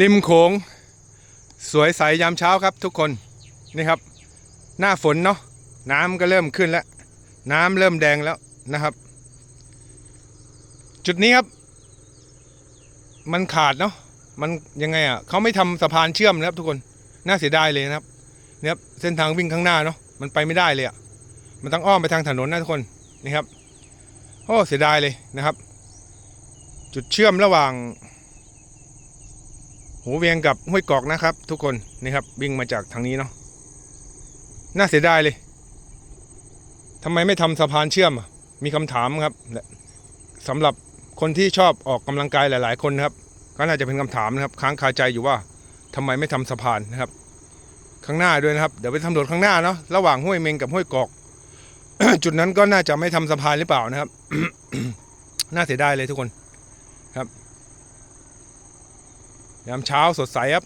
ริมโขง สวยใสยามเช้าครับทุกคนนี่ครับ หน้าฝนเนาะน้ำก็เริ่มขึ้นแล้ว น้ำเริ่มแดงแล้วนะครับ จุดนี้ครับ มันขาดเนาะมันยังไงอะเขาไม่ทำสะพานเชื่อมนะครับทุกคนน่าเสียดายเลยนะครับเนี่ยครับเส้นทางวิ่งข้างหน้าเนาะมันไปไม่ได้เลยอะมันต้องอ้อมไปทางถนนนะทุกคนนี่ครับโอ้เสียดายเลยนะครับ จุดเชื่อมระหว่าง หูเวียงกับห้วยกอกนะครับ ทุกคนนี่ครับวิ่งมาจากทางนี้เนาะน่าเสียดายเลยทำไมไม่ทำสะพานเชื่อม มีคำถามครับสำหรับคนที่ชอบออกกำลังกายหลาย ๆ คนครับ ก็น่าจะเป็นคำถามนะครับ ค้างคาใจอยู่ว่าทำไมไม่ทำสะพานนะครับ ข้างหน้าด้วยนะครับเดี๋ยวไปทำถนนข้างหน้าเนาะระหว่างห้วยเมงกับห้วยกอก จุดนั้นก็น่าจะไม่ทำสะพานหรือเปล่านะครับ น่าเสียดายเลยทุกคนครับ ยามเช้าสดใสครับ